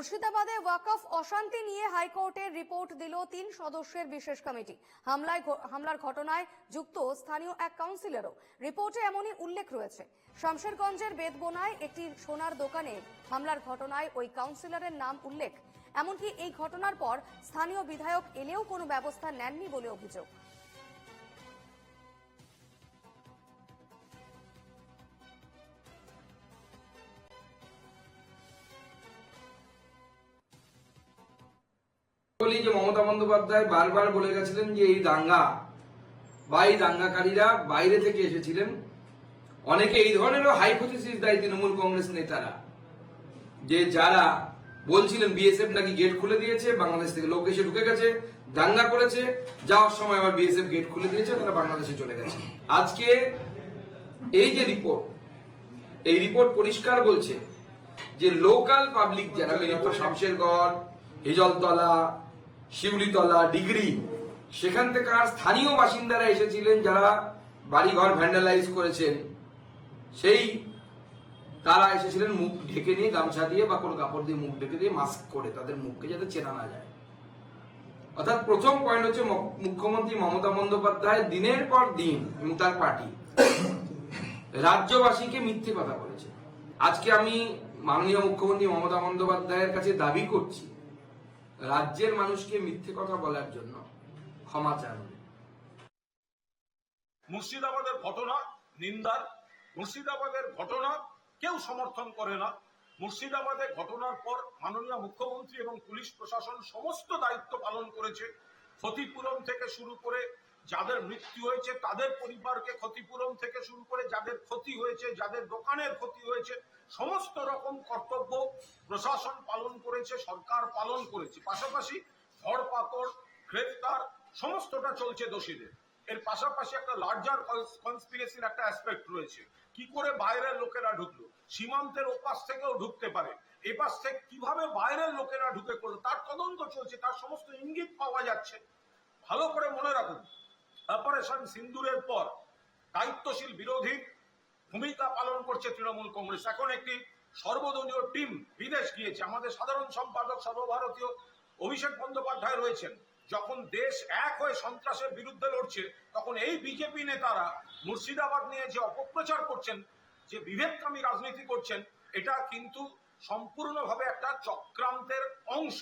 মুর্শিদাবাদে ওয়াকফ অশান্তি নিয়ে হাইকোর্টের রিপোর্ট দিল তিন সদস্যের বিশেষ কমিটি। হামলায় হামলার ঘটনায় যুক্ত স্থানীয় এক কাউন্সিলরও রিপোর্টে এমনই উল্লেখ রয়েছে। শামশেরগঞ্জের বেদবোনায় একটি সোনার দোকানে হামলার ঘটনায় ওই কাউন্সিলরের নাম উল্লেখ। এমনকি এই ঘটনার পর স্থানীয় বিধায়ক এলেও কোনো ব্যবস্থা নেননি বলে অভিযোগ। বলি যে মমতা বন্দ্যোপাধ্যায় বারবার বলে গেছিলেন যে এই দাঙ্গা বা এই দাঙ্গাকারীরা বাইরে থেকে এসেছিলেন। অনেকে এই ধরনেরও হাইপোথিসিস দেয় তৃণমূল কংগ্রেস নেতারা যে যারা বলছিলেন বিএসএফ নাকি গেট খুলে দিয়েছে, বাংলাদেশ থেকে লোক এসে ঢুকে গেছে, দাঙ্গা করেছে, যাওয়ার সময় আবার বিএসএফ গেট খুলে দিয়েছে, তারা বাংলাদেশে চলে গেছে। আজকে এই যে রিপোর্ট এই রিপোর্ট পরিষ্কার বলছে যে লোকাল পাবলিক যারা শামশেরগড়, হিজলতলা শিউলিতলা ডিগ্রি। সেখান থেকে আর স্থানীয় বাসিন্দারা এসেছিলেন যারা বাড়িঘর ভ্যান্ডালাইজ করেছেন। সেই তারা এসেছিলেন মুখ ঢেকে নিয়ে গামছা দিয়ে বা কোনো কাপড় দিয়ে মুখ ঢেকে দিয়ে মাস্ক করে তাদের মুখকে যাতে চেনা না যায়। অর্থাৎ প্রথম পয়েন্ট হচ্ছে মুখ্যমন্ত্রী মমতা বন্দ্যোপাধ্যায় দিনের পর দিন এবং তার পার্টি রাজ্যবাসীকে মিথ্যে কথা বলেছে আজকে আমি মাননীয় মুখ্যমন্ত্রী মমতা বন্দ্যোপাধ্যায়ের কাছে দাবি করছি রাজ্যের মানুষকে মিথ্যে কথা বলার জন্য ক্ষমা চান। মুর্শিদাবাদের ঘটনা নিন্দার, মুর্শিদাবাদের ঘটনা কেউ সমর্থন করে না। মুর্শিদাবাদে ঘটনার পর মাননীয় মুখ্যমন্ত্রী এবং পুলিশ প্রশাসন সমস্ত দায়িত্ব পালন করেছে। ক্ষতিপূরণ থেকে শুরু করে যাদের মৃত্যু হয়েছে, তাদের পরিবারকে ক্ষতিপূরণ থেকে শুরু করে যাদের ক্ষতি হয়েছে, যাদের দোকানের ক্ষতি হয়েছে, সমস্ত রকম কর্তব্য প্রশাসন করেছে, সরকার পালন করেছে। পাশাপাশি ধরপাকড়, গ্রেফতার, সমস্তটা চলছে দোষীদের। এর পাশাপাশি একটা লার্জার কনস্পিরেসির একটা অ্যাসপেক্ট রয়েছে। কি করে বাইরের লোকেরা ঢুকলো? সীমান্তের ওপাশ থেকেও ঢুকতে পারে। এপাশ থেকে কীভাবে বাইরের লোকেরা ঢুকে করল তার তদন্ত চলছে, তার সমস্ত ইঙ্গিত পাওয়া যাচ্ছে। ভালো করে মনে রাখুন অপারেশন সিন্দুরের পর দায়িত্বশীল বিরোধী ভূমিকা পালন করছে তৃণমূল কংগ্রেস। এখন একটি সর্বদলীয় টিম বিদেশ গিয়েছে। আমাদের সাধারণ সম্পাদক সর্বভারতীয় অভিষেক বন্দ্যোপাধ্যায় রয়েছেন। যখন দেশ এক হয়ে সন্ত্রাসের বিরুদ্ধে লড়ছে, তখন এই বিজেপি নেতারা মুর্শিদাবাদ নিয়ে যে অপপ্রচার করছেন, যে বিভেদকামী রাজনীতি করছেন, এটা কিন্তু সম্পূর্ণভাবে একটা চক্রান্তের অংশ।